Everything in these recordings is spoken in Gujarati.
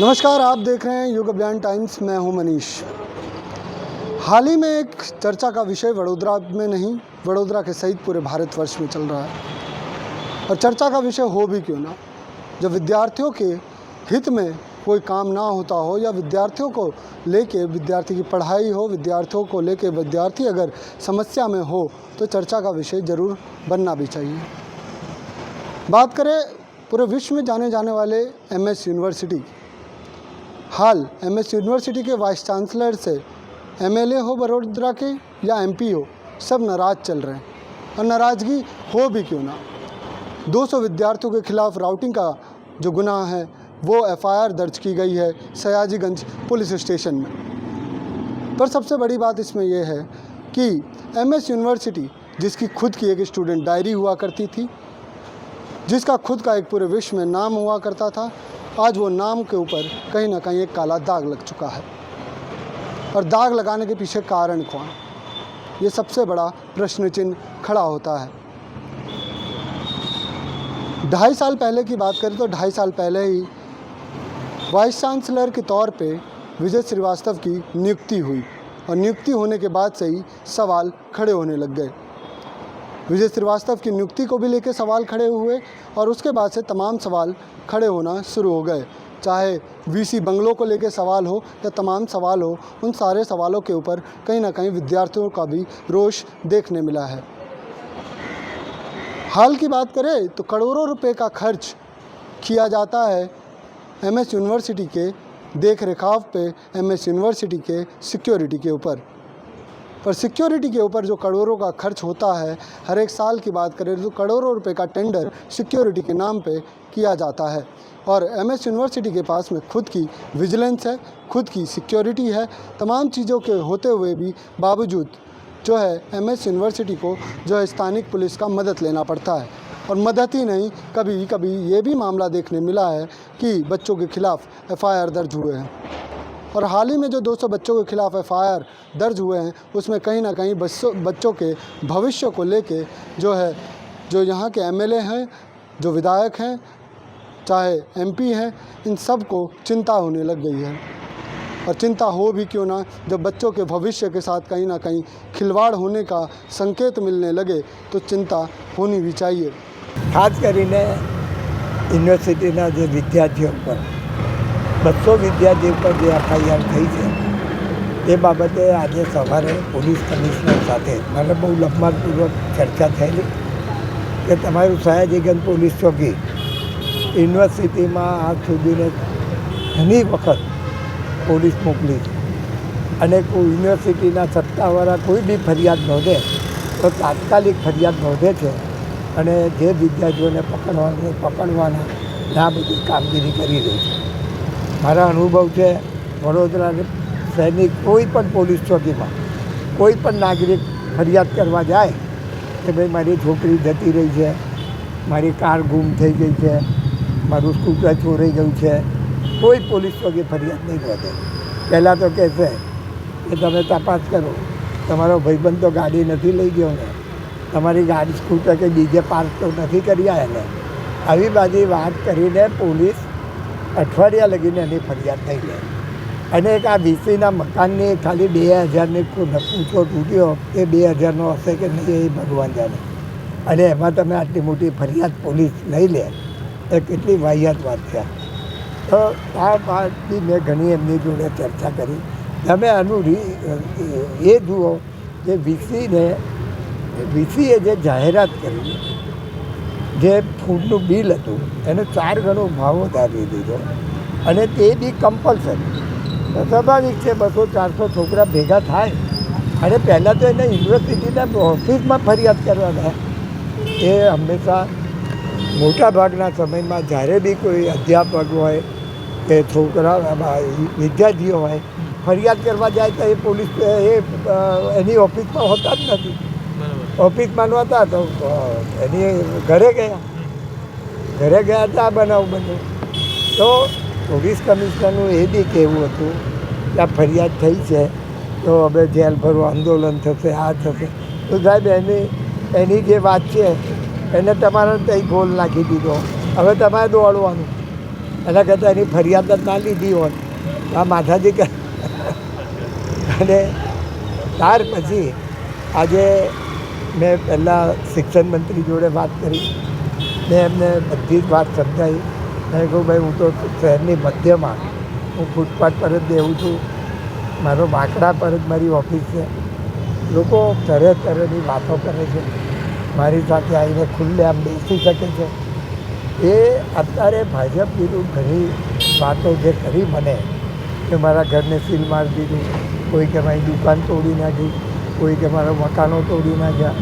नमस्कार, आप देख रहे हैं युग अभियान टाइम्स। मैं हूँ मनीष। हाल ही में एक चर्चा का विषय वडोदरा में नहीं, वडोदरा के सहित पूरे भारतवर्ष में चल रहा है। और चर्चा का विषय हो भी क्यों ना? जब विद्यार्थियों के हित में कोई काम ना होता हो या विद्यार्थियों को लेके विद्यार्थी की पढ़ाई हो, विद्यार्थियों को लेके विद्यार्थी अगर समस्या में हो तो चर्चा का विषय ज़रूर बनना भी चाहिए। बात करें पूरे विश्व में जाने जाने वाले एम यूनिवर्सिटी हाल एमएस यूनिवर्सिटी के वाइस चांसलर से एमएलए हो बड़ोदरा के या एमपी हो, सब नाराज़ चल रहे हैं। और नाराज़गी हो भी क्यों ना? 200 विद्यार्थियों के खिलाफ राउटिंग का जो गुनाह है, वो एफआईआर दर्ज की गई है सयाजीगंज पुलिस स्टेशन में। पर सबसे बड़ी बात इसमें यह है कि एमएस यूनिवर्सिटी, जिसकी खुद की एक स्टूडेंट डायरी हुआ करती थी, जिसका खुद का एक पूरे विश्व में नाम हुआ करता था आज वो नाम के ऊपर कहीं ना कहीं एक काला दाग लग चुका है। और दाग लगाने के पीछे कारण कौन? ये सबसे बड़ा प्रश्न चिन्ह खड़ा होता है। ढाई साल पहले की बात करें तो ढाई साल पहले ही वाइस चांसलर के तौर पे विजय श्रीवास्तव की नियुक्ति हुई। और नियुक्ति होने के बाद से ही सवाल खड़े होने लग गए। विजय श्रीवास्तव की नियुक्ति को भी लेकर सवाल खड़े हुए और उसके बाद से तमाम सवाल खड़े होना शुरू हो गए। चाहे वीसी बंगलों को लेकर सवाल हो या तमाम सवाल हो, उन सारे सवालों के ऊपर कहीं ना कहीं विद्यार्थियों का भी रोष देखने मिला है। हाल की बात करें तो करोड़ों रुपए का खर्च किया जाता है एमएस यूनिवर्सिटी के देख रेखाव पे एमएस यूनिवर्सिटी के सिक्योरिटी के ऊपर। पर सिक्योरिटी के ऊपर जो करोड़ों का खर्च होता है, हर एक साल की बात करें तो करोड़ों रुपए का टेंडर सिक्योरिटी के नाम पे किया जाता है। और एमएस यूनिवर्सिटी के पास में खुद की विजिलेंस है, खुद की सिक्योरिटी है, तमाम चीज़ों के होते हुए भी बावजूद जो है एमएस यूनिवर्सिटी को जो है स्थानिक पुलिस का मदद लेना पड़ता है। और मदद ही नहीं कभी कभी ये भी मामला देखने मिला है कि बच्चों के खिलाफ एफआईआर दर्ज हुए हैं। और हाल ही में जो 200 बच्चों के खिलाफ एफआईआर दर्ज हुए हैं उसमें कहीं ना कहीं बच्चों बच्चों के भविष्य को लेके जो है जो यहाँ के एमएलए हैं जो विधायक हैं चाहे एमपी हैं इन सब को चिंता होने लग गई है और चिंता हो भी क्यों ना जब बच्चों के भविष्य के साथ कहीं ना कहीं खिलवाड़ होने का संकेत मिलने लगे तो चिंता होनी भी चाहिए ખાસ કરીને યુનિવર્સિટીના જે વિદ્યાર્થીઓ પર બસો વિદ્યાર્થીઓ ઉપર જે એફઆઈઆર થઈ છે તે બાબતે આજે સવારે પોલીસ કમિશનર સાથે મને બહુ લંબાણપૂર્વક ચર્ચા થયેલી કે તમારું સયાજીગંજ પોલીસ ચોકી યુનિવર્સિટીમાં આજ સુધીને ઘણી વખત પોલીસ મોકલી અને કોઈ યુનિવર્સિટીના સત્તાવાળા કોઈ બી ફરિયાદ નોંધે, તો તાત્કાલિક ફરિયાદ નોંધે છે અને જે વિદ્યાર્થીઓને પકડવાની, પકડવાના ના બધી કામગીરી કરી રહી છે. મારા અનુભવ છે, વડોદરા શહેરની કોઈ પણ પોલીસ ચોકીમાં કોઈ પણ નાગરિક ફરિયાદ કરવા જાય કે ભાઈ મારી છોકરી જતી રહી છે, મારી કાર ગુમ થઈ ગઈ છે, મારું સ્કૂટર ચોરાઈ ગયું છે, કોઈ પોલીસ ચોકી ફરિયાદ નહીં કરે. પહેલાં તો કહેશે કે તમે તપાસ કરો, તમારો ભાઈબંધ તો ગાડી નથી લઈ ગયો ને, તમારી ગાડી સ્કૂટર કે બીજે પાર્ક તો નથી કરી એને આવી બધી વાત કરીને પોલીસ અઠવાડિયા લગીને એની ફરિયાદ થઈ લે અને એક આ વીસીના મકાનની ખાલી બે હજારની ઊંચો તૂટ્યો એ બે હજારનો હશે કે નહીં એ ભગવાન જાણે. અને એમાં તમે આટલી મોટી ફરિયાદ પોલીસ લઈ લે એ કેટલી વાહિયાત વાત છે. તો આ વાતથી મેં ઘણી એમની જોડે ચર્ચા કરી. તમે આનું રી એ જુઓ કે વીસીને, વીસીએ જે જાહેરાત કરી જે ફૂડનું બિલ હતું, એને ચાર ગણો ભાવ વધારી દીધો. અને તે બી કમ્પલસરી સ્વાભાવિક છે, બસો ચારસો છોકરા ભેગા થાય. અને પહેલાં તો એને યુનિવર્સિટીના ઓફિસમાં ફરિયાદ કરવા ગયા. એ હંમેશા મોટાભાગના સમયમાં જ્યારે બી કોઈ અધ્યાપક હોય, કે છોકરા વિદ્યાર્થીઓ હોય, ફરિયાદ કરવા જાય તો એ પોલીસ, એ એની ઓફિસમાં હોતા જ નથી. ઓફિસમાં હતા તો એની ઘરે ગયા. ઘરે ગયા હતા બનાવ બન્યો તો પોલીસ કમિશનરનું એ બી કહેવું હતું કે આ ફરિયાદ થઈ છે, તો હવે જેલ ભરવું, આંદોલન થશે, આ થશે. તો સાહેબ, એની એની જે વાત છે, એને તમારે ત્યાં ગોલ નાખી દીધો. હવે તમારે દોડવાનું. એના કરતાં એની ફરિયાદ જ ના લીધી હોત. આ માથાજી અને ત્યાર પછી આજે મેં પહેલાં શિક્ષણ મંત્રી જોડે વાત કરી. મેં એમને બધી જ વાત સમજાવી મેં કહું ભાઈ, હું તો શહેરની મધ્યમાં. હું ફૂટપાથ પર જ બેહું છું. મારો બાંકડા પર જ મારી ઓફિસ છે. લોકો તરહ તરહની વાતો કરે છે. મારી સાથે આવીને ખુલ્લે આમ બેસી શકે છે. એ અત્યારે ભાજપ વિરુદ્ધ ઘણી વાતો જે કરી મને, કે મારા ઘરને સીલ મારી દીધું, કોઈ કે મારી દુકાન તોડી નાખી કોઈ કે મારા મકાનો તોડી નાખ્યા.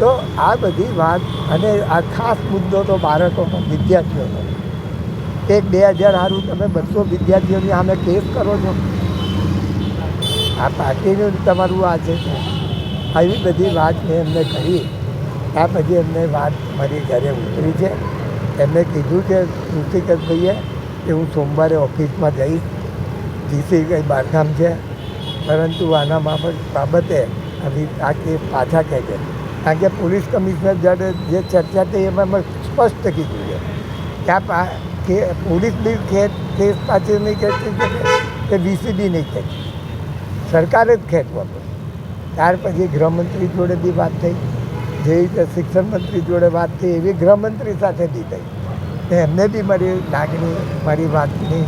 તો આ બધી વાત અને આ ખાસ મુદ્દો તો બાળકોનો, વિદ્યાર્થીઓનો. એક બે હજાર સારું તમે બસો વિદ્યાર્થીઓની સામે કેસ કરો છો. આ પાર્ટીનું તમારું આ છે. આવી બધી વાત મેં એમને કરી. આ પછી એમને વાત મારી ઘરે ઉતરી છે. એમને કીધું છે ઋષિકેશભાઈએ કે હું સોમવારે ઓફિસમાં જઈશ. જીસી કંઈ બહારગામ છે. પરંતુ આના બાબત આ કેસ પાછા કહે છે. કારણ કે પોલીસ કમિશનર જ્યારે જે ચર્ચા થઈ એમાં મેં સ્પષ્ટ કીધું છે કે આ કે પોલીસ બી ખેત કેસ પાછી નહીં ખેંચી શકે કે વીસીબી નહીં ખેંચી સરકારે જ ખેંચવા પડે. ત્યાર પછી ગૃહમંત્રી જોડે બી વાત થઈ. જે રીતે શિક્ષણ મંત્રી જોડે વાત થઈ, એવી ગૃહમંત્રી સાથે બી થઈ. તો એમને બી મારી લાગણી મારી વાતની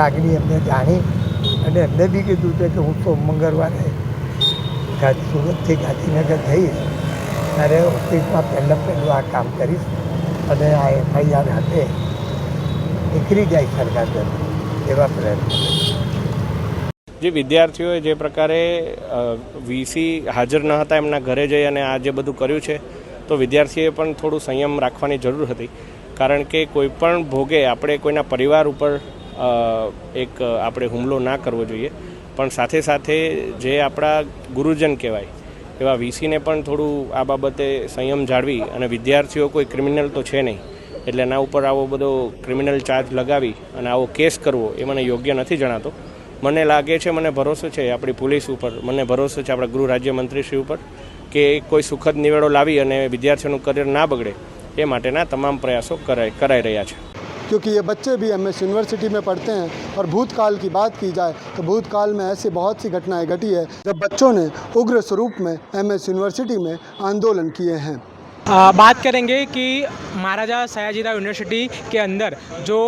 લાગણી એમને જાણી. અને એમને બી કીધું કે હું તો મંગળવારે ગાંધી સુરતથી ગાંધીનગર જઈશ. ત્યારે ઓફિસમાં પહેલાં પહેલું આ કામ કરીશ અને આ એફઆઈઆર હાથે નીકળી જાય સરકાર તરફ એવા પ્રયત્નો જે વિદ્યાર્થીઓએ જે પ્રકારે વીસી હાજર ન હતા એમના ઘરે જઈ અને આ જે બધું કર્યું છે, તો વિદ્યાર્થીએ પણ થોડું સંયમ રાખવાની જરૂર હતી. કારણ કે કોઈ પણ ભોગે આપણે કોઈના પરિવાર ઉપર એક આપણે હુમલો ના કરવો જોઈએ. પણ સાથે સાથે જે આપણા ગુરુજન કહેવાય, એવા વીસીને પણ થોડું આ બાબતે સંયમ જાળવી અને વિદ્યાર્થીઓ કોઈ ક્રિમિનલ તો છે નહીં. એટલે એના ઉપર આવો બધો ક્રિમિનલ ચાર્જ લગાવી અને આવો કેસ કરવો એ મને યોગ્ય નથી જણાતો. મને લાગે છે, મને ભરોસો છે આપણી પોલીસ ઉપર, મને ભરોસો છે આપણા ગૃહ રાજ્યમંત્રીશ્રી ઉપર કે કોઈ સુખદ નિવેડો લાવી અને વિદ્યાર્થીઓનું કરિયર ના બગડે એ માટેના તમામ પ્રયાસો કરાઈ કરાઈ રહ્યા છે. क्योंकि ये बच्चे भी एम एस यूनिवर्सिटी में पढ़ते हैं और भूतकाल की बात की जाए तो भूतकाल में ऐसी बहुत सी घटनाएँ घटी है जब बच्चों ने उग्र स्वरूप में एम एस यूनिवर्सिटी में आंदोलन किए हैं। आ, बात करेंगे कि महाराजा सयाजीराव यूनिवर्सिटी के अंदर जो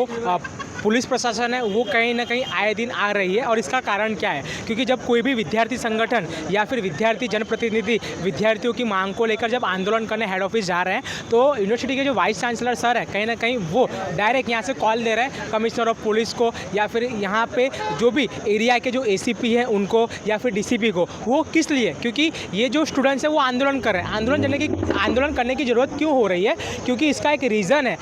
पुलिस प्रशासन है, वो कहीं ना कहीं आए दिन आ रही है और इसका कारण क्या है? क्योंकि जब कोई भी विद्यार्थी संगठन या फिर विद्यार्थी जनप्रतिनिधि विद्यार्थियों की मांग को लेकर जब आंदोलन करने हेड ऑफ़िस जा रहे हैं तो यूनिवर्सिटी के जो वाइस चांसलर सर है, कहीं ना कहीं वो डायरेक्ट यहाँ से कॉल दे रहे हैं कमिश्नर ऑफ़ पुलिस को या फिर यहाँ पे जो भी एरिया के जो ए हैं उनको या फिर डीसीपी को, वो किस लिए? क्योंकि ये जो स्टूडेंट्स हैं, वो आंदोलन कर रहे हैं। आंदोलन करने की, आंदोलन करने की ज़रूरत क्यों हो रही है? क्योंकि इसका एक रीज़न है।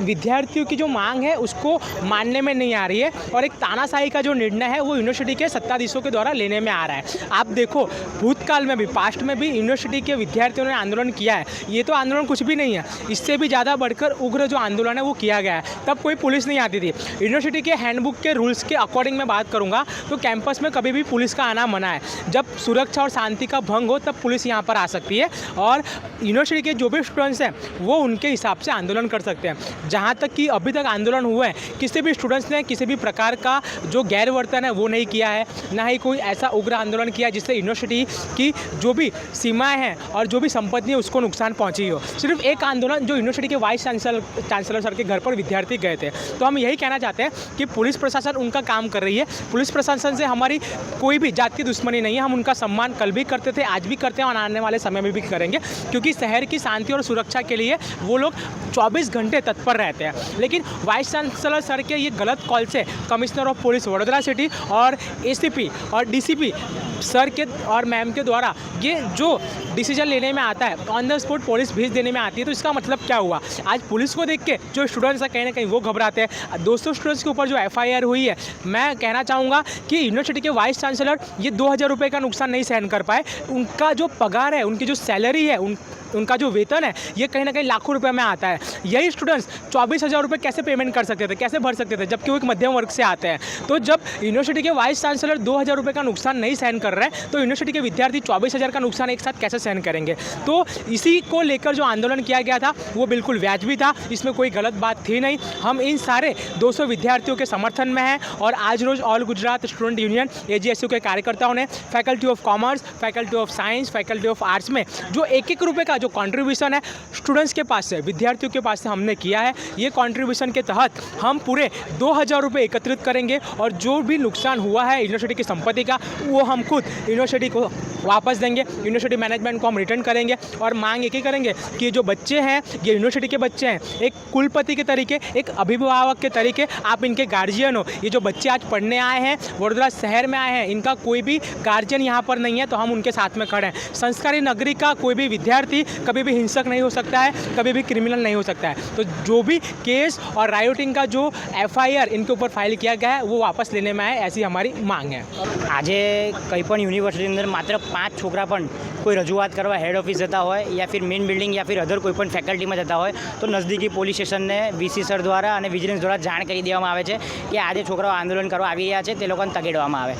विद्यार्थियों की जो मांग है, उसको मानने में नहीं आ रही है और एक तानाशाही का जो निर्णय है, वो यूनिवर्सिटी के सत्ताधीशों के द्वारा लेने में आ रहा है। आप देखो, भूतकाल में भी पास्ट में भी यूनिवर्सिटी के विद्यार्थियों ने आंदोलन किया है। ये तो आंदोलन कुछ भी नहीं है। इससे भी ज़्यादा बढ़कर उग्र जो आंदोलन है, वो किया गया है। तब कोई पुलिस नहीं आती थी। यूनिवर्सिटी के हैंडबुक के रूल्स के अकॉर्डिंग मैं बात करूँगा तो कैंपस में कभी भी पुलिस का आना मना है। जब सुरक्षा और शांति का भंग हो, तब पुलिस यहाँ पर आ सकती है और यूनिवर्सिटी के जो भी स्टूडेंट्स हैं, वो उनके हिसाब से आंदोलन कर सकते हैं। जहाँ तक कि अभी तक आंदोलन हुए हैं, किसी भी स्टूडेंट्स ने किसी भी प्रकार का जो गैर वर्तन है, वो नहीं किया है। ना ही कोई ऐसा उग्र आंदोलन किया जिससे यूनिवर्सिटी की जो भी सीमाएँ हैं और जो भी संपत्ति है, उसको नुकसान पहुँची हो। सिर्फ़ एक आंदोलन जो यूनिवर्सिटी के वाइस चांसलर चांसलर सर के घर पर विद्यार्थी गए थे। तो हम यही कहना चाहते हैं कि पुलिस प्रशासन उनका काम कर रही है। पुलिस प्रशासन से हमारी कोई भी जाति दुश्मनी नहीं है। हम उनका सम्मान कल भी करते थे, आज भी करते हैं और आने वाले समय में भी करेंगे। क्योंकि शहर की शांति और सुरक्षा के लिए वो लोग 24 घंटे तत्पर रहते हैं। लेकिन वाइस चांसलर सर के ये गलत कॉल से commissioner of police Vadodara city और एसीपी और डीसीपी सर के और मैम के द्वारा ये जो डिसीज़न लेने में आता है, ऑन द स्पॉट पुलिस भेज देने में आती है तो इसका मतलब क्या हुआ? आज पुलिस को देख के जो स्टूडेंट्स हैं, कहीं ना कहीं वो घबराते हैं। दोस्तों, स्टूडेंट्स के ऊपर जो एफ़ हुई है, मैं कहना चाहूँगा कि यूनिवर्सिटी के वाइस चांसलर ये दो हज़ार रुपये का नुकसान नहीं सहन कर पाए। उनका जो पगार है, उनकी जो सैलरी है, उन, उनका जो वेतन है, ये कहीं ना कहीं लाखों रुपए में आता है। यही स्टूडेंट्स चौबीस हज़ार रुपये कैसे पेमेंट कर सकते थे? कैसे भर सकते थे, जबकि वो एक मध्यम वर्ग से आते हैं। तो जब यूनिवर्सिटी के वाइस चांसलर दो हज़ार रुपये का नुकसान नहीं सहन कर रहे तो यूनिवर्सिटी के विद्यार्थी चौबीस हज़ार का नुकसान एक साथ कैसे सहन करेंगे? तो इसी को लेकर जो आंदोलन किया गया था, वो बिल्कुल व्याजबी था, इसमें कोई गलत बात थी नहीं। हम इन सारे 200 विद्यार्थियों के समर्थन में हैं और आज रोज all Gujarat student union AGSU के कार्यकर्ताओं ने faculty of commerce faculty of science faculty of arts में जो एक एक रुपये का जो कॉन्ट्रीब्यूशन है स्टूडेंट्स के पास से, विद्यार्थियों के पास से हमने किया है। ये कॉन्ट्रीब्यूशन के तहत हम पूरे दो हज़ार रुपये एकत्रित करेंगे और जो भी नुकसान हुआ है यूनिवर्सिटी की संपत्ति का वो हम खुद यूनिवर्सिटी को वापस देंगे यूनिवर्सिटी मैनेजमेंट को हम रिटर्न करेंगे और मांग एक ही करेंगे कि जो बच्चे हैं ये यूनिवर्सिटी के बच्चे हैं एक कुलपति के तरीके एक अभिभावक के तरीके आप इनके गार्जियन हो ये जो बच्चे आज पढ़ने आए हैं वडोदरा शहर में आए हैं इनका कोई भी गार्जियन यहाँ पर नहीं है तो हम उनके साथ में खड़े हैं संस्कारी नगरी का कोई भी विद्यार्थी कभी भी हिंसक नहीं हो सकता है कभी भी क्रिमिनल नहीं हो सकता है तो जो भी केस और रायोटिंग का जो एफ इनके ऊपर फाइल किया गया है वो वापस लेने में आए ऐसी हमारी मांग है આજે કંઈ પણ યુનિવર્સિટીની અંદર માત્ર પાંચ છોકરા પણ કોઈ રજૂઆત કરવા હેડ ઓફિસ જતા હોય યા ફિર મેઇન બિલ્ડિંગ યા ફિર અધર કોઈ પણ ફેકલ્ટીમાં જતા હોય, તો નજદીકી પોલીસ સ્ટેશનને વીસી સર દ્વારા અને વિજિલન્સ દ્વારા જાણ કરી દેવામાં આવે છે કે આજે છોકરાઓ આંદોલન કરવા આવી રહ્યા છે, તે લોકોને તગેડવામાં આવે.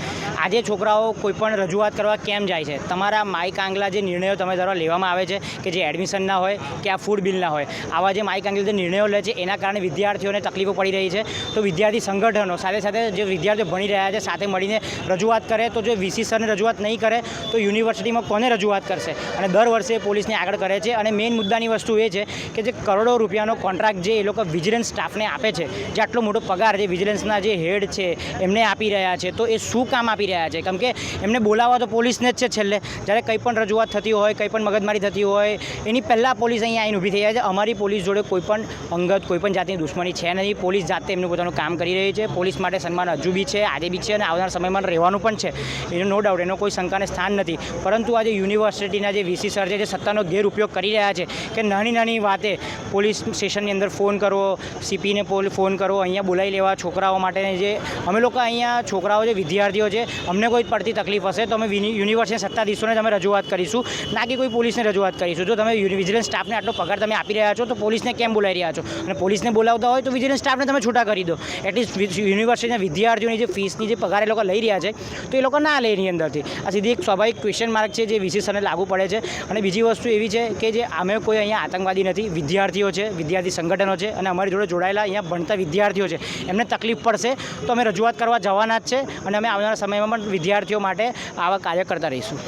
આજે છોકરાઓ કોઈ પણ રજૂઆત કરવા કેમ જાય છે? તમારા માઇક આંગલા જે નિર્ણયો તમે દ્વારા લેવામાં આવે છે કે જે એડમિશનના હોય કે આ ફૂડ બિલના હોય, આવા જે માઇક આંગલા જે નિર્ણયો લે છે, એના કારણે વિદ્યાર્થીઓને તકલીફો પડી રહી છે. તો વિદ્યાર્થી સંગઠનો સાથે સાથે જે વિદ્યાર્થીઓ ભણી રહ્યા છે, સાથે મળીને રજૂઆત કરે, તો જો વીસી સરને રજૂઆત નહીં કરે, તો યુનિવર્સિટીમાં કોને રજૂઆત કરશે? અને દર વર્ષે પોલીસને આગળ કરે છે. અને મેઇન મુદ્દાની વસ્તુ એ છે કે જે કરોડો રૂપિયાનો કોન્ટ્રાક્ટ જે એ લોકો વિજિલન્સ સ્ટાફને આપે છે, જે આટલો મોટો પગાર જે વિજિલન્સના જે હેડ છે, એમને આપી રહ્યા છે, તો એ શું કામ આપી રહ્યા છે? કેમ કે એમને બોલાવવા તો પોલીસને જ છે છેલ્લે. જ્યારે કંઈ પણ રજૂઆત થતી હોય, કંઈ પણ મગજમારી થતી હોય, એની પહેલાં પોલીસ અહીંયા આવીને ઊભી થઈ જાય છે. અમારી પોલીસ જોડે કોઈ પણ અંગત, કોઈ પણ જાતની દુશ્મની છે નહીં. પોલીસ જાતે એમનું પોતાનું કામ કરી રહી છે. પોલીસ માટે સન્માન હજુ બી છે, આજે બી છે અને આવનાર સમયમાં રહેવાનું પણ છે. એનો નો ડાઉટ એનો કોઈ શંકાને સ્થાન નથી. પરંતુ આજે યુનિવર્સિટીના જે વીસી સર છે જે સત્તાનો ગેરઉપયોગ કરી રહ્યા છે કે નાની નાની વાતે પોલીસ સ્ટેશનની અંદર ફોન કરવો સીપીને ફોન કરવો અહીંયા બોલાવી લેવા છોકરાઓ માટે જે અમે લોકો અહીંયા છોકરાઓ જે વિદ્યાર્થીઓ છે, અમને કોઈ પડતી તકલીફ હશે તો અમે યુનિવર્સિટી સત્તાધીશોને તમે રજૂઆત કરીશું. ના કે કોઈ પોલીસને રજૂઆત કરીશું. જો તમે વિજિલન્સ સ્ટાફને આટલો પગાર તમે આપી રહ્યા છો તો પોલીસને કેમ બોલાવી રહ્યા છો? અને પોલીસને બોલાવતા હોય તો વિજિલન્સ સ્ટાફને તમે છૂટા કરી દો. એટલીસ્ટ યુનિવર્સિટીના વિદ્યાર્થીઓની જે ફીસની જે પગાર એ લોકો લઈ રહ્યા છે, તો એ લોકો ના લે એની અંદરથી. આ સીધી એક સ્વાભાવિક ક્વેશ્ચન માર્ક છે જે સરને લાગુ પડે છે. અને બીજી વસ્તુ એવી છે કે જે અમે કોઈ અહીંયા આતંકવાદી નથી, વિદ્યાર્થીઓ છે, વિદ્યાર્થી સંગઠનો છે અને અમારી જોડે જોડાયેલા અહીંયા ભણતા વિદ્યાર્થીઓ છે. એમને તકલીફ પડશે તો અમે રજૂઆત કરવા જવાના જ છે અને અમે આવનારા સમયમાં પણ વિદ્યાર્થીઓ માટે આવા કાર્ય કરતા રહીશું.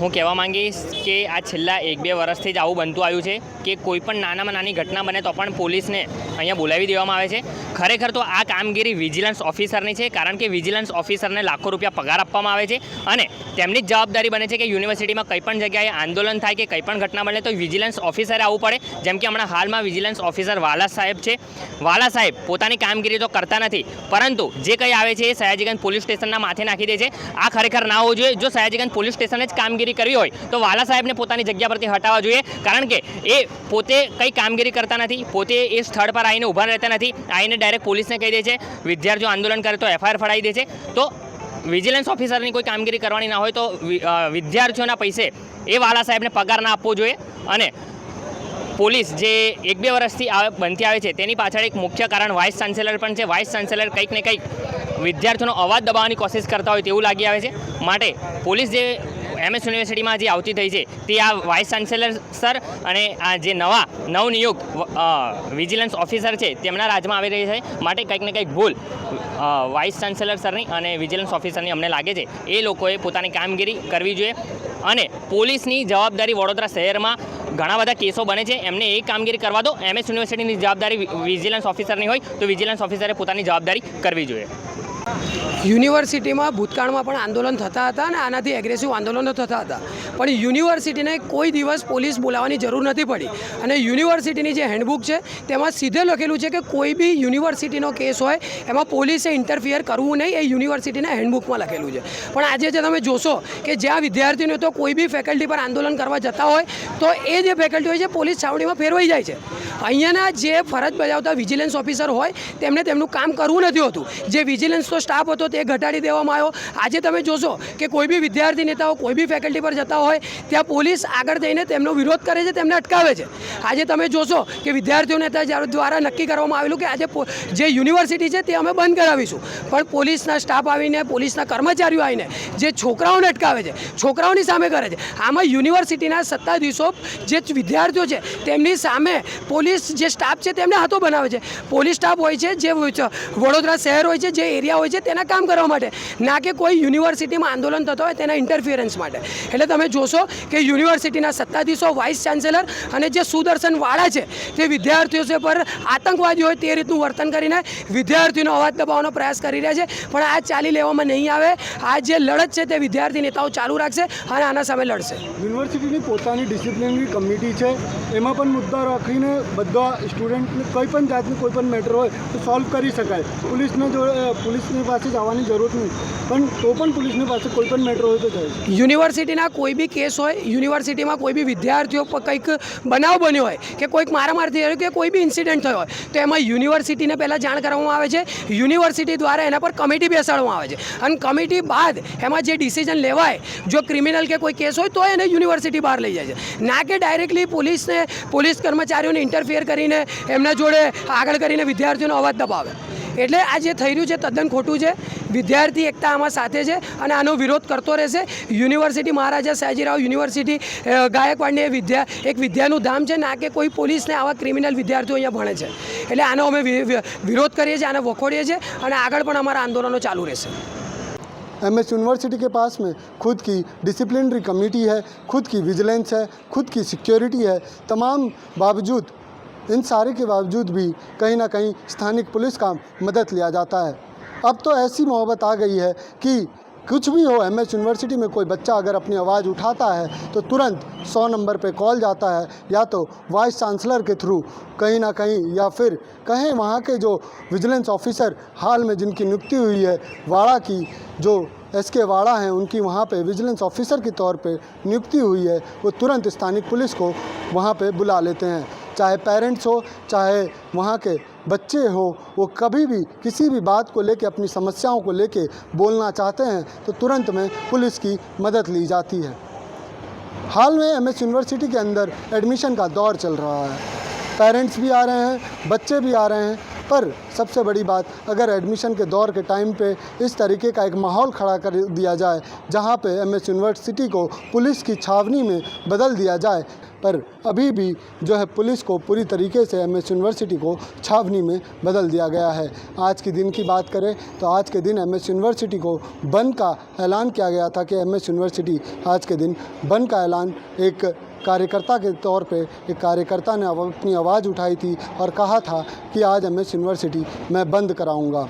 હું કહેવા માંગીશ કે આ છેલ્લા એક બે વર્ષથી જ આવું બનતું આવ્યું છે કે કોઈ પણ નાનામાં નાની ઘટના બને તો પણ પોલીસને અહીંયા બોલાવી દેવામાં આવે છે. ખરેખર તો આ કામગીરી વિજિલન્સ ઓફિસરની છે કારણ કે વિજિલન્સ ઓફિસરને લાખો રૂપિયા પગાર આપવામાં આવે છે અને તેમની જ જવાબદારી બને છે કે યુનિવર્સિટીમાં કંઈ પણ જગ્યાએ આંદોલન થાય કે કંઈ પણ ઘટના બને તો વિજિલન્સ ઓફિસરે આવવું પડે. જેમ કે હમણાં હાલમાં વિજિલન્સ ઓફિસર વાલા સાહેબ છે. વાલા સાહેબ પોતાની કામગીરી તો કરતા નથી, પરંતુ જે કંઈ આવે છે એ સયાજીગંજ પોલીસ સ્ટેશનના માથે નાખી દે છે. આ ખરેખર ના હોવું જોઈએ. જો સયાજીગંજ પોલીસ સ્ટેશને જ કામગીરી કરવી હોય તો વાલા સાહેબને પોતાની જગ્યા પરથી હટાવવા જોઈએ. કારણ કે એ પોતે કંઈ કામગીરી કરતા નથી, પોતે એ સ્થળ પર આવીને ઊભા રહેતા નથી, આવીને ડાયરેક્ટ પોલીસને કહી દે છે, વિદ્યાર્થીઓ આંદોલન કરે તો એફઆઈઆર ફડાવી દે છે. તો વિજિલન્સ ઓફિસરની કોઈ કામગીરી કરવાની ના હોય તો વિદ્યાર્થીઓના પૈસે એ વાલા સાહેબને પગાર ના આપવો જોઈએ અને પોલીસ જે એક બે વર્ષથી બનતી આવે છે તેની પાછળ એક મુખ્ય કારણ વાઇસ ચાન્સેલર પણ છે. વાઇસ ચાન્સેલર કંઈક ને કંઈક વિદ્યાર્થીઓનો અવાજ દબાવવાની કોશિશ કરતા હોય તેવું લાગી આવે છે. માટે પોલીસ જે એમએસ યુનિવર્સિટીમાં જે આવતી થઈ છે, તે આ વાઇસ ચાન્સેલર સર અને આ જે નવા નવનિયુક્ત વિજિલન્સ ઓફિસર છે, તેમના રાજમાં આવી રહી છે. માટે કંઈક ને કંઈક ભૂલ વાઇસ ચાન્સેલર સરની અને વિજિલન્સ ઓફિસરની અમને લાગે છે. એ લોકોએ પોતાની કામગીરી કરવી જોઈએ અને પોલીસની જવાબદારી વડોદરા શહેરમાં ઘણા બધા કેસો બને છે. એમને એ કામગીરી કરવા દો. એમએસ યુનિવર્સિટીની જવાબદારી વિજિલન્સ ઓફિસરની હોય તો વિજિલન્સ ઓફિસરે પોતાની જવાબદારી કરવી જોઈએ. યુનિવર્સિટીમાં ભૂતકાળમાં પણ આંદોલન થતા હતા અને આનાથી એગ્રેસિવ આંદોલનો થતા હતા. પણ યુનિવર્સિટીને કોઈ દિવસ પોલીસ બોલાવવાની જરૂર નથી પડી. અને યુનિવર્સિટીની જે હેન્ડબુક છે, તેમાં સીધે લખેલું છે કે કોઈ બી યુનિવર્સિટીનો કેસ હોય, એમાં પોલીસે ઇન્ટરફિયર કરવું નહીં, એ યુનિવર્સિટીના હેન્ડબુકમાં લખેલું છે. પણ આજે જે તમે જોશો કે જ્યાં વિદ્યાર્થીઓ તો કોઈ બી ફેકલ્ટી પર આંદોલન કરવા જતા હોય, તો એ જે ફેકલ્ટી હોય છે, પોલીસ છાવણીમાં ફેરવાઈ જાય છે. અહીંયાના જે ફરજ બજાવતા વિજિલન્સ ઓફિસર હોય તેમણે તેમનું કામ કરવું નથી હોતું. જે વિજિલન્સનો સ્ટાફ હતો તે ઘટાડી દેવામાં આવ્યો. આજે તમે જોશો કે કોઈ બી વિદ્યાર્થી નેતાઓ, કોઈ બી ફેકલ્ટી પર જતા હોય, ત્યાં પોલીસ આગળ જઈને તેમનો વિરોધ કરે છે, તેમને અટકાવે છે. આજે તમે જોશો કે વિદ્યાર્થીઓ નેતા દ્વારા નક્કી કરવામાં આવેલું કે આજે જે યુનિવર્સિટી છે તે અમે બંધ કરાવીશું. પણ પોલીસના સ્ટાફ આવીને, પોલીસના કર્મચારીઓ આવીને, જે છોકરાઓને અટકાવે છે, છોકરાઓની સામે કરે છે. આમાં યુનિવર્સિટીના સત્તાધીશો જે વિદ્યાર્થીઓ છે, તેમની સામે પોલીસ જે સ્ટાફ છે તેમને હાથો બનાવે છે. પોલીસ સ્ટાફ હોય છે, જે વડોદરા શહેર હોય છે, જે એરિયા હોય છે, તેના કામ કરવા માટે. ના કે કોઈ યુનિવર્સિટીમાં આંદોલન થતો હોય તેના ઇન્ટરફિયરન્સ માટે. એટલે તમે જોશો કે યુનિવર્સિટીના સત્તાધીશો વાઇસ ચાન્સેલર અને જે સુદર્શનવાળા છે, તે વિદ્યાર્થીઓ છે પર આતંકવાદી હોય તે રીતનું વર્તન કરીને વિદ્યાર્થીઓનો અવાજ દબાવવાનો પ્રયાસ કરી રહ્યા છે. પણ આ ચાલી લેવામાં નહીં આવે. આ જે લડત છે તે વિદ્યાર્થી નેતાઓ ચાલુ રાખશે અને આના સામે લડશે. યુનિવર્સિટીની પોતાની ડિસિપ્લિનરી કમિટી છે. એમાં પણ મુદ્દા રાખીને બધા સ્ટુડન્ટને કોઈ પણ જાતનું, કોઈ પણ મેટર હોય તો સોલ્વ કરી શકાય. પોલીસને જો પોલીસની પાસે જવાની જરૂર નહીં. પણ તો પણ પોલીસની પાસે કોઈ પણ મેટર હોય તો જાય. યુનિવર્સિટીના કોઈ બી કેસ હોય, યુનિવર્સિટીમાં કોઈ બી વિદ્યાર્થીઓ કંઈક બનાવ બન્યો હોય, કે કોઈક મારામારથી થઈ હોય, કે કોઈ બી ઇન્સિડન્ટ થયો હોય, તો એમાં યુનિવર્સિટીને પહેલાં જાણ કરવામાં આવે છે. યુનિવર્સિટી દ્વારા એના પર કમિટી બેસાડવામાં આવે છે. અને કમિટી બાદ એમાં જે ડિસિઝન લેવાય, જો ક્રિમિનલ કે કોઈ કેસ હોય, તો એને યુનિવર્સિટી બહાર લઈ જાય છે. ના કે ડાયરેક્ટલી પોલીસને, પોલીસ કર્મચારીઓને ઇન્ટરફિયર કરીને એમના જોડે આગળ કરીને વિદ્યાર્થીઓનો અવાજ દબાવે એટલે આ જે થઈ રહ્યું છે તદ્દન ખોટું છે વિદ્યાર્થી એકતા આમાં સાથે છે અને આનો વિરોધ કરતો રહેશે યુનિવર્સિટી મહારાજા સયાજીરાવ યુનિવર્સિટી અ, ગાયકવાડની એ વિદ્યા એક વિદ્યાનું ધામ છે ના કે કોઈ પોલીસને આવા ક્રિમિનલ વિદ્યાર્થીઓ અહીંયા ભણે છે એટલે આનો અમે વિ- વિ- વિરોધ કરીએ છીએ આને વખોડીએ છીએ અને આગળ પણ અમારા આંદોલનો ચાલુ રહેશે एम एस यूनिवर्सिटी के पास में खुद की डिसिप्लिनरी कमेटी है खुद की विजिलेंस है खुद की सिक्योरिटी है तमाम बावजूद इन सारे के बावजूद भी कहीं ना कहीं स्थानिक पुलिस का मदद लिया जाता है। अब तो ऐसी मोहब्बत आ गई है कि कुछ भी हो, एम एस यूनिवर्सिटी में कोई बच्चा अगर अपनी आवाज़ उठाता है तो तुरंत सौ नंबर पे कॉल जाता है, या तो वाइस चांसलर के थ्रू कहीं ना कहीं, या फिर कहें वहाँ के जो विजिलेंस ऑफिसर हाल में जिनकी नियुक्ति हुई है, वाड़ा की जो एस के वाड़ा हैं, उनकी वहाँ पे विजिलेंस ऑफिसर के तौर पे नियुक्ति हुई है, वो तुरंत स्थानिक पुलिस को वहाँ पे बुला लेते हैं। चाहे पेरेंट्स हो, चाहे वहाँ के बच्चे हो, वो कभी भी किसी भी बात को लेके, अपनी समस्याओं को लेके बोलना चाहते हैं तो तुरंत में पुलिस की मदद ली जाती है। हाल में एमएस यूनिवर्सिटी के अंदर एडमिशन का दौर चल रहा है। पेरेंट्स भी आ रहे हैं, बच्चे भी आ रहे हैं, पर सबसे बड़ी बात, अगर एडमिशन के दौर के टाइम पे इस तरीके का एक माहौल खड़ा कर दिया जाए, जहाँ पे एम यूनिवर्सिटी को पुलिस की छावनी में बदल दिया जाए पर अभी भी जो है पुलिस को पूरी तरीके से एमएस यूनिवर्सिटी को छावनी में बदल दिया गया है। आज के दिन की बात करें तो आज के दिन एमएस यूनिवर्सिटी को बंद का ऐलान किया गया था कि एमएस यूनिवर्सिटी आज के दिन बंद का ऐलान एक कार्यकर्ता के तौर पे एक कार्यकर्ता ने अपनी आवाज़ उठाई थी और कहा था कि आज एम यूनिवर्सिटी मैं बंद कराऊँगा।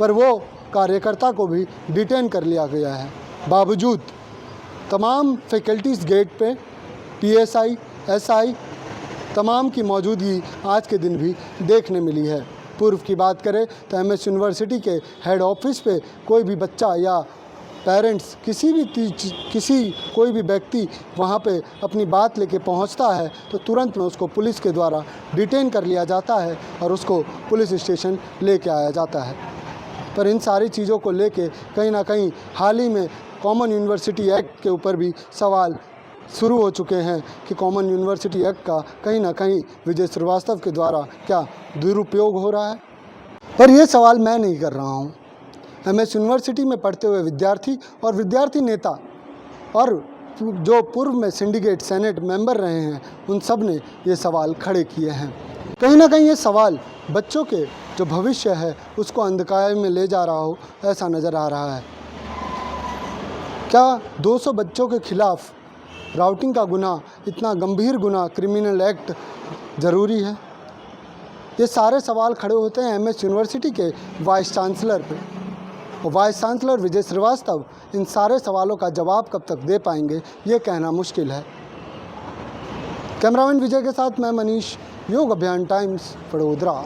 पर वो कार्यकर्ता को भी डिटेन कर लिया गया है। बावजूद तमाम फैकल्टीज़ गेट पे पीएसआई एसआई तमाम की मौजूदगी आज के दिन भी देखने मिली है। पूर्व की बात करें तो एमएस यूनिवर्सिटी के हेड ऑफ़िस पे कोई भी बच्चा या पेरेंट्स किसी भी किसी, कोई भी व्यक्ति वहाँ पे अपनी बात लेके पहुँचता है तो तुरंत में उसको पुलिस के द्वारा डिटेन कर लिया जाता है और उसको पुलिस स्टेशन लेके आया जाता है। पर इन सारी चीज़ों को लेके कहीं ना कहीं हाल ही में कॉमन यूनिवर्सिटी एक्ट के ऊपर भी सवाल शुरू हो चुके हैं कि कॉमन यूनिवर्सिटी एक्ट का कहीं ना कहीं विजय श्रीवास्तव के द्वारा क्या दुरुपयोग हो रहा है? पर यह सवाल मैं नहीं कर रहा हूँ। एम एस यूनिवर्सिटी में पढ़ते हुए विद्यार्थी और विद्यार्थी नेता और जो पूर्व में सिंडिकेट सेनेट मेंबर रहे हैं, उन सबने ये सवाल खड़े किए हैं। कहीं ना कहीं ये सवाल बच्चों के जो भविष्य है, उसको अंधकार में ले जा रहा हो, ऐसा नज़र आ रहा है। क्या 200 बच्चों के खिलाफ राउटिंग का गुना इतना गंभीर गुना क्रिमिनल एक्ट ज़रूरी है। ये सारे सवाल खड़े होते हैं एमएस यूनिवर्सिटी के वाइस चांसलर पे। और वाइस चांसलर विजय श्रीवास्तव इन सारे सवालों का जवाब कब तक दे पाएँगे, ये कहना मुश्किल है। कैमरामैन विजय के साथ मैं मनीष, योग अभियान टाइम्स वडोदरा।